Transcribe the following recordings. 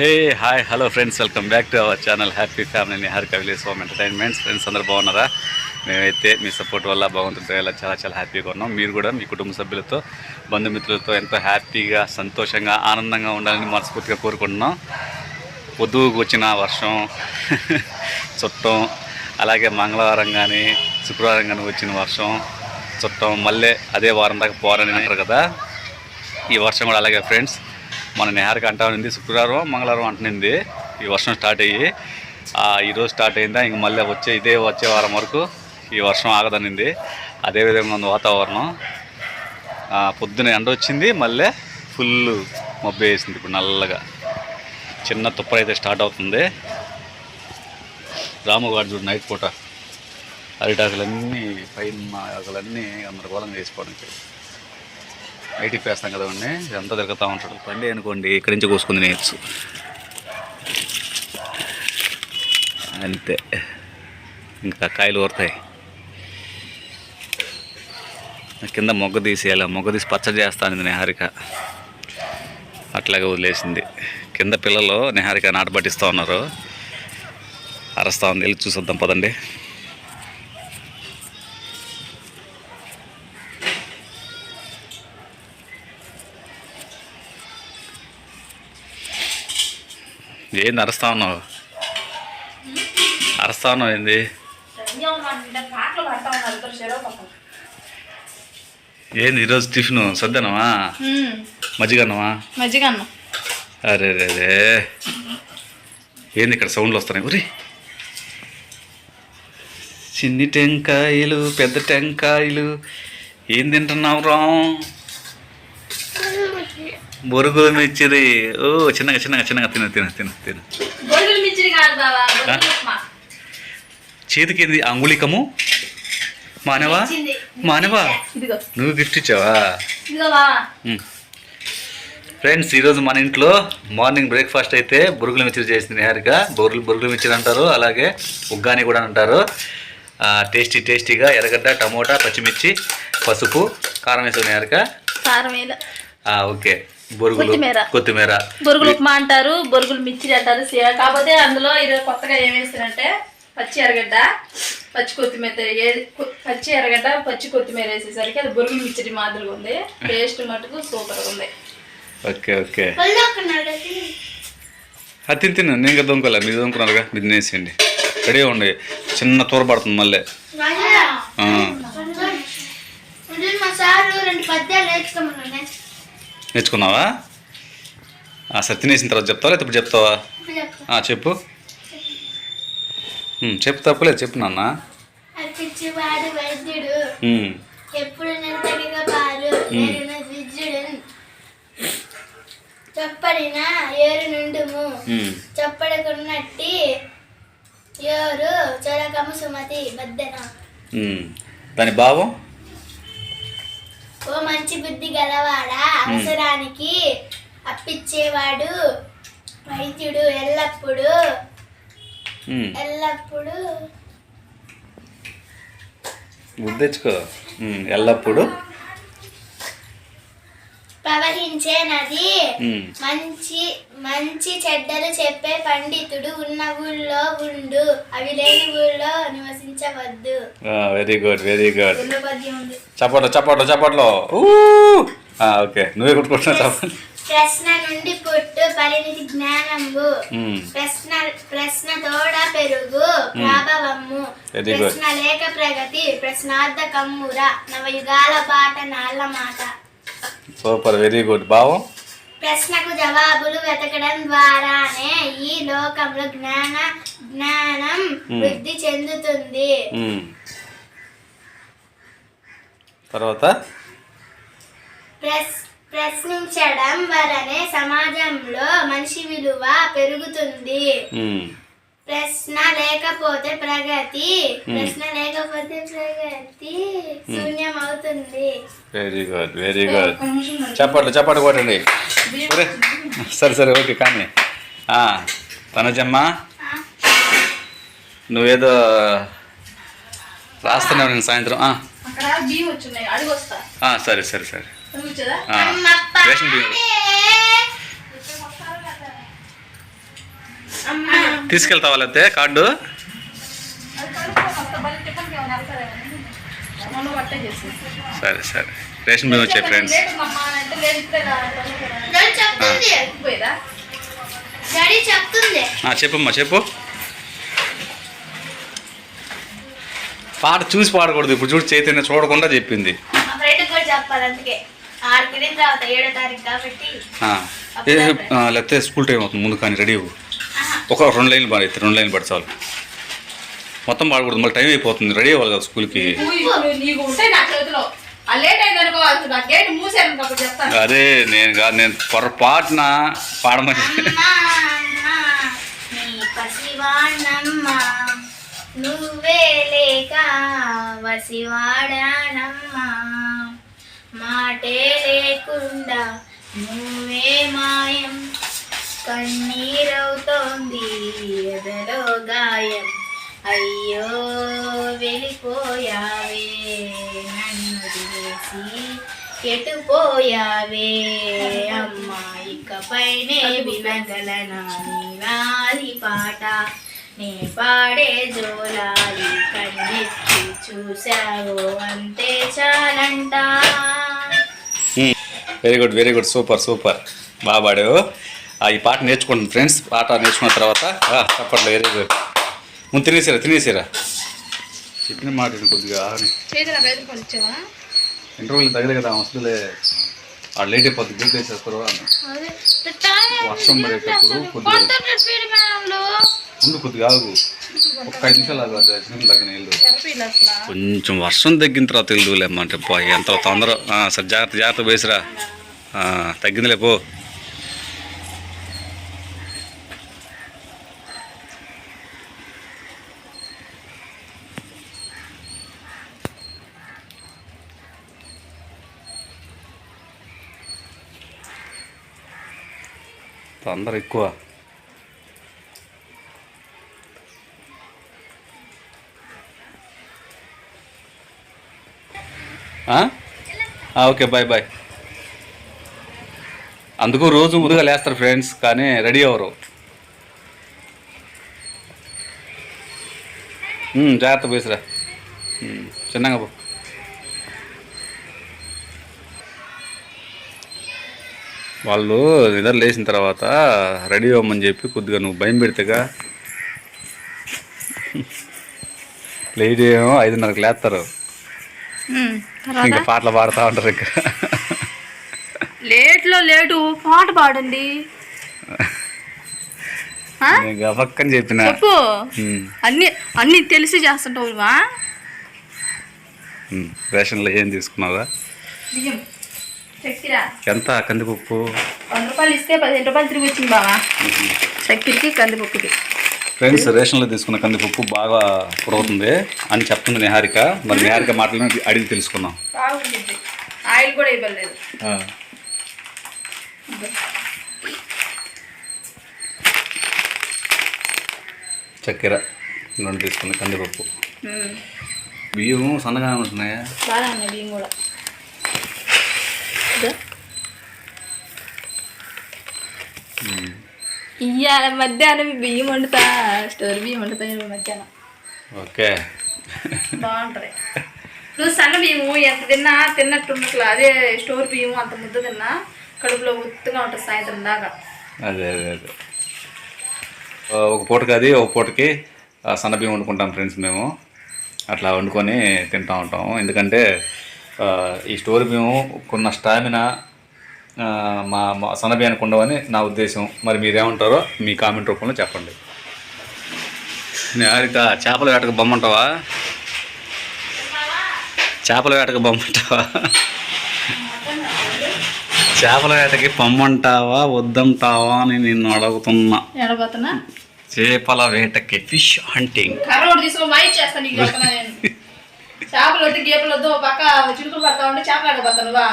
Hey hi hello friends welcome back to our channel happy family Nihar కవిలేస్ home entertainments friends అందరు బాగున్నారా? మేమైతే మీ support వల్ల బాగుంటుంది ఇలా చాలా చాలా హ్యాపీగా ఉన్నాం. మీరు కూడా మీ కుటుంబ సభ్యులతో బంధుమిత్రులతో ఎంతో హ్యాపీగా సంతోషంగా ఆనందంగా ఉండాలని మనస్ఫూర్తిగా కోరుకుంటున్నాం. పొద్దుకు వచ్చిన వర్షం చుట్టం అలాగే మంగళవారం కానీ శుక్రవారం కానీ వచ్చిన వర్షం చుట్టం మళ్ళీ అదే వారం దాకా పోరని అంటారు కదా. ఈ వర్షం కూడా అలాగే ఫ్రెండ్స్ మన నెహార్కి అంటా శుక్రవారం మంగళవారం అంటనింది. ఈ వర్షం స్టార్ట్ అయ్యి ఈరోజు స్టార్ట్ అయిందా ఇంక మళ్ళీ వచ్చే ఇదే వచ్చే వారం వరకు ఈ వర్షం ఆగదనింది. అదేవిధంగా ఉంది వాతావరణం. పొద్దున ఎండ వచ్చింది మళ్ళీ ఫుల్ మబ్బు వేసింది ఇప్పుడు నల్లగా. చిన్న తుప్పర అయితే స్టార్ట్ అవుతుంది. రాముగారు చూడు నైట్ పూట. అరిటాకులన్నీ పైన ఆకులన్నీ గందరగోళంగా వేసిపోవడానికి బయటికి వేస్తాం అండి ఇదంతా తిరుగుతూ ఉంటాడు. పండి అనుకోండి ఇక్కడి నుంచి కోసుకుని నేర్చు. అంతే. ఇంకా కాయలు ఊరుతాయి కింద మొగ్గ తీసేయాలి. మొగ్గ తీసి పచ్చడి చేస్తాను నిహారిక. అట్లాగే వదిలేసింది. కింద పిల్లలు నిహారిక నాటపట్టిస్తూ ఉన్నారు. అరస్తా ఉంది. వెళ్ళి చూసొద్దాం పదండి. ఏంది అరుస్తా ఉన్నావు అరుస్తా ఉన్నావు ఏంది? ఏంది ఈరోజు టిఫిన్? సద్దనమా? మజ్జిగన్నమా? మజ్జిగ అన్నం అరే రే రే. ఏంది ఇక్కడ సౌండ్లు వస్తున్నాయి? ఉరి. చిన్ని టెంకాయలు పెద్ద టెంకాయలు. ఏం తింటున్నావు రా బొరుగులు మిచ్చిరి ఓ చిన్నగా చిన్నగా చిన్నగా తిన తిన తిన తిన. చేతికి అంగుళికము? మానవా. మానవా? నువ్వు గిఫ్ట్ ఇచ్చావా? ఫ్రెండ్స్ ఈరోజు మన ఇంట్లో మార్నింగ్ బ్రేక్ఫాస్ట్ అయితే బురుగుల మిర్చి చేసింది నిహారిక. బొరుగులు బురుగుల మిర్చి అంటారు అలాగే ఉగ్గాని కూడా అంటారు. ఆ, టేస్టీ టేస్టీగా ఎర్రగడ్డ టమోటా పచ్చిమిర్చి పసుపు కారం వేసావు నిహారిక. కారం ఓకే. బొరుగులు కొత్తిమీర. కొత్తిమీర. బొరుగులు ఉప్మా అంటారు బొరుగులు మిచ్చిరి అంటారు సే- కాకపోతే అందులో ఈరోజు కొత్తగా ఏం వేస్తారంటే పచ్చి ఎర్రగడ్డ పచ్చి కొత్తిమీర పచ్చి ఎర్రగడ్డ పచ్చి కొత్తిమీర వేసేసరికి అది బొరుగులు మిచ్చిరి మాదిరిగా ఉంది. టేస్ట్ మటుకు సూపర్గా ఉంది. Okay okay. అది తిని. నేను కదా దొంగలే. మీరు దొంగకున్నారుగా మీరు తినేసేయండి. రెడీగా ఉండి. చిన్న తూర పడుతుంది మళ్ళీ. రెండు పద్యాలు నేర్చుకున్నావా? ఆ, సరే తినేసిన తర్వాత చెప్తావా? లేకపోతే ఇప్పుడు చెప్తావా చెప్పు. చెప్పు తప్పులేదు చెప్పు నాన్న. ఎప్పుడు చప్పడిన ఏరు నుండుము. చప్పడకున్నట్టి చొరకము సుమతి బద్దెన. దాని భావం? ఓ మంచి బుద్ధి గలవాడా? అవసరానికి అప్పిచ్చేవాడు వైద్యుడు ఎల్లప్పుడూ ఎల్లప్పుడూ. గుర్తు తెచ్చుకో ఉమ్, ఎల్లప్పుడూ. ప్రవహించే నది మంచి మంచి చెడ్డలు చెప్పే పండితుడు ఉన్న ఊళ్ళో ఉండు. అవి లేని ఊళ్ళో నివసించవద్దు. వెరీ గుడ్ వెరీ గుడ్ చప్పట్లో చప్పట్లో చప్పట్లో. ఓకే. నువ్వే కొట్టుకుంటున్నావు చప్పట్లు. ప్రశ్న నుండి పుట్టు పరిణితి జ్ఞానంబు ఉమ్, ప్రశ్న ప్రశ్న తోడ పెరుగు ప్రాభవము. ప్రశ్న లేక ప్రగతి ప్రశ్నార్థ కమ్ముర నవయుగాల పాట నాళ్ళ మాట. Super very good. భావం ప్రశ్నకు జవాబులు వెతకడం ద్వారానే ఈ లోకంలో జ్ఞాన జ్ఞానం. వృద్ధి చెందుతుంది. తర్వాత? ప్రశ్నించడం వలనే సమాజంలో మనిషి విలువ పెరుగుతుంది. ప్రశ్న లేకపోతే ప్రగతి. ప్రశ్న లేకపోతే ప్రగతి. శూన్యం అవుతుంది. వెరీ గుడ్ వెరీ గుడ్ చప్పట్లు చప్పట్లు కొట్టండి. సరే సరే ఓకే కానీ. ఆ, తనుజమ్మ నువ్వేదో రాస్తున్నావు నేను సాయంత్రం ఆ, అక్కడ బియ్యం వచ్చున్నాయి అడిగి వస్తా. ఆ, సరే సరే సరే. రేషన్ బియ్యం పాడే. అమ్మా తీసుకెళ్తావా లేకపోతే కార్డు అది కడుక్కో, కొత్త బలి టిఫిన్కి ఏమైనా వెళ్తారేమో. మొన్న పట్టే చేసింది. సరే సరే. రేషన్ బియ్యం వచ్చాయి ఫ్రెండ్స్. చెప్పమ్మా చెప్పు. పాట చూసి పాడకూడదు. ఇప్పుడు చూడు చైతన్య చూడకుండా చెప్పింది. లేకపోతే స్కూల్ టైం అవుతుంది. ముందు కానీ రెడీ అవ్వు. ఒక రెండు లైన్లు పాడైతే రెండు లైన్లు పడి చాలు. మొత్తం పాడకూడదు మళ్ళీ టైం అయిపోతుంది రెడీ అవ్వాలి కదా స్కూల్కి. అదే నేను కాదు నేను పొరపాటున పాడమని. నువ్వే లేక వసివాడానమ్మా. మాటే లేకుండా నువ్వే మాయం కన్నీరవుతోంది ఎదలో గాయం. అయ్యో వెళ్ళిపోయావే నన్ను వదిలేసి ఎటుపోయావే అమ్మా. ఇకపైనే వినగలనా నీలాలి పాట? నే పాడే జోలాలి కన్నెత్తి చూశావో అంతే చాలంట. Very good very good super super బాగా పాడావు ఈ పాట నేర్చుకుంటాను ఫ్రెండ్స్. పాట నేర్చుకున్న తర్వాత వెరీ గుడ్ ముందు తినేసారా తినేసారా. చెప్పిన మాట కొద్దిగా పంచావా ఇంటర్వ్యూలు తగలే కదా అసలులే ఆ లేట్ అయిపోతుంది బిల్ చేసేస్తారు వర్షం పడేటప్పుడు కొద్దిగా. ముందు కొద్దిగా ఆగు. ఒక ఐదు నిమిషాలు ఆగు అది ఐదు నిమిషాలు తగ్గిన ఇల్లు అసలు? కొంచెం వర్షం తగ్గిన తర్వాత వెళ్దులేమంటే పో ఎంత తొందర ఆ, సరే జాగ్రత్త జాగ్రత్త వేసిరా. తగ్గిందిలే పో. అందరు ఎక్కువ. ఆ? Okay bye bye. అందుకు రోజు ముందుగా లేస్తారు ఫ్రెండ్స్ కానీ రెడీ అవ్వరు. జాగ్రత్త పోయిసరా చిన్నగా పో. వాళ్ళు నిద్ర లేచిన తర్వాత రెడీ అవ్వమని చెప్పి కొద్దిగా నువ్వు భయం పెడితేగా లేడీ ఏమో ఐదున్నరకు లేస్తారు. ఇంకా పాటలు పాడుతూ ఉంటారు ఇంకా. లేట్లో లేటు పాట పాడండి. గబక్కని చెప్పిన. చెప్పు. అన్ని అన్ని తెలిసి చేస్తుంటావువా ఉమ్, రేషన్లో ఏం తీసుకున్నావా బియ్యం. చక్కెర. ఎంత? కందిపప్పు? వంద రూపాయలు ఇస్తే పదిహేను రూపాయలు తిరిగి వచ్చింది బావా. చక్కెరకి కందిపప్పుకి. ఫ్రెండ్స్ రేషన్లో తీసుకున్న కందిపప్పు బాగా పురుగుతుంది అని చెప్తుంది నిహారిక. మరి నిహారిక మాటలను అడిగి తెలుసుకుందాం. బాగుంటుంది. ఆయిల్ కూడా ఇవ్వలేదు. చక్కెర రెండు తీసుకుంది కందిపప్పు. బియ్యం సన్నగా ఉంటున్నాయా? బాగా బియ్యం కూడా. ఇయ్యాల మధ్యాహ్నం బియ్యం వండుతా స్టోర్ బియ్యం వండుతా మధ్యాహ్నం. ఓకే. బాగుంటుంది. నువ్వు సన్న బియ్యము ఎంత తిన్నా తిన్నట్టు అదే స్టోర్ బియ్యం అంత ముద్ద తిన్నా కడుపులో ఉత్తుగా ఉంటుంది సాయంత్రం దాకా. అదే అదే అదే. ఒక పూటకి అది ఒక పూటకి సన్న బియ్యం వండుకుంటాం ఫ్రెండ్స్ మేము. అట్లా వండుకొని తింటూ ఉంటాం ఎందుకంటే ఈ స్టోర్ బియ్యం కొన్న స్టామినా మా మా సన్న బియ్యానికి ఉండవని నా ఉద్దేశం. మరి మీరేమంటారో మీ కామెంట్ రూపంలో చెప్పండి. నిహారిక చేపల వేటకు బొమ్మంటావా? చేపల వేటకు బొమ్మంటావా? చేపల వేటకి పొమ్మంటావా వద్దంటావా అని నిన్ను అడుగుతున్నా. చేపల వేటకి ఫిష్ హంటింగ్. చేపలు వద్దు గేపలు వద్దు పక్క చిలుకలు పడతా ఉంటే చేపలు ఆడబోతా నువ్వా?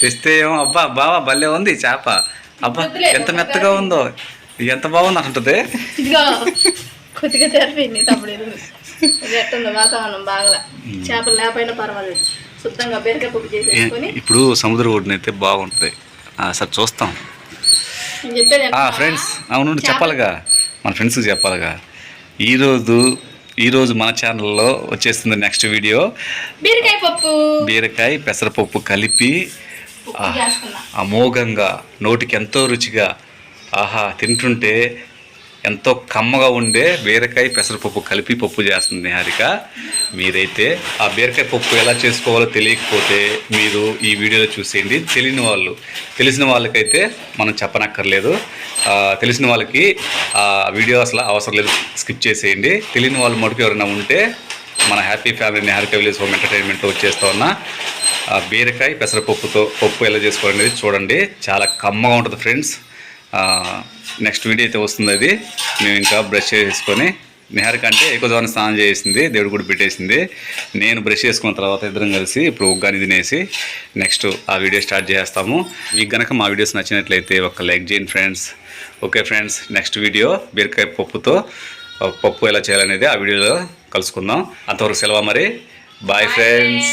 తెస్తే ఏమో అబ్బా బావా భలే ఉంది చేప. అబ్బా ఎంత మెత్తగా ఉందో. ఎంత బాగుంది అంటుంది కొద్దిగా తెరిపోయింది తప్పుడు ఎట్టుంది వాతావరణం బాగా చేపలు లేకపోయినా పర్వాలేదు. శుద్ధంగా పప్పు చేసేసుకొని. ఇప్పుడు సముద్ర ఒడ్డున అయితే బాగుంటుంది. ఆ, సరే చూస్తాం. ఫ్రెండ్స్ అవును చెప్పాలిగా. మన ఫ్రెండ్స్కి చెప్పాలిగా. ఈరోజు ఈరోజు మన ఛానల్లో వచ్చేస్తుంది నెక్స్ట్ వీడియో బీరకాయ పప్పు. బీరకాయ పెసరపప్పు కలిపి అమోఘంగా నోటికి ఎంతో రుచిగా ఆహా తింటుంటే ఎంతో కమ్మగా ఉండే బీరకాయ పెసరపప్పు కలిపి పప్పు చేస్తుంది నిహారిక. మీరైతే ఆ బీరకాయ పప్పు ఎలా చేసుకోవాలో తెలియకపోతే మీరు ఈ వీడియోలో చూసేయండి. తెలియని వాళ్ళు తెలిసిన వాళ్ళకైతే మనం చెప్పనక్కర్లేదు. తెలిసిన వాళ్ళకి ఆ వీడియో అసలు అవసరం లేదు స్కిప్ చేసేయండి. తెలియని వాళ్ళు మటుకు ఎవరైనా ఉంటే మన happy family Niharika village home entertainment వచ్చేస్తా ఉన్న. ఆ బీరకాయ పెసరపప్పుతో పప్పు ఎలా చేసుకోవాలనేది చూడండి. చాలా కమ్మగా ఉంటుంది ఫ్రెండ్స్. నెక్స్ట్ వీడియో అయితే వస్తుంది అది. మేము ఇంకా బ్రష్ చేసుకొని నిహారిక అంటే ఎక్కువ దూరం స్నానం చేసింది దేవుడు కూడా పెట్టేసింది. నేను బ్రష్ చేసుకున్న తర్వాత ఇద్దరం కలిసి ఇప్పుడు ఉగ్గాని తినేసి నెక్స్ట్ ఆ వీడియో స్టార్ట్ చేస్తాము. మీకు గనక మా వీడియోస్ నచ్చినట్లయితే ఒక లైక్ చేయండి friends okay friends next video బీరకాయ పప్పుతో పప్పు ఎలా చేయాలనేది ఆ వీడియోలో కలుసుకుందాం. అంతవరకు సెలవు మరి. Bye friends